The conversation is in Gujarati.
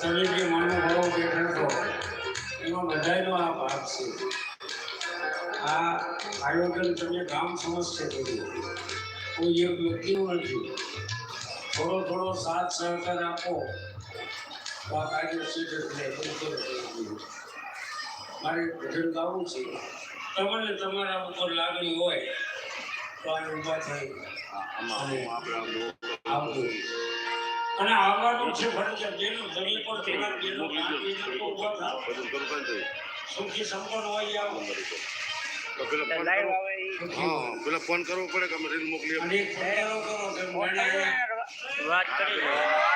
તરીકે મનોભાવ બેઠો એમાં બધાનો આ ભાગ છે. આ આયોજન તમે ગામ સમજશે કર્યું કોઈ એક વ્યક્તિનું નથી. થોડો થોડો સાથ સહકાર આપો. તો આ કાર્ય થાય મારે ભજન ગાવું છે. તમને તમારા ઉપર લાગણી હોય તો આ ઊભા થઈ. આવજો. અને આવવાનું છે ફરજિયાત જેનું જમીન પર થોડાક જેનું. સુખી સંપન્ન હોય આવું. પેલા ફોન કરવો પડે કે અમે રીલ મને વાત કરી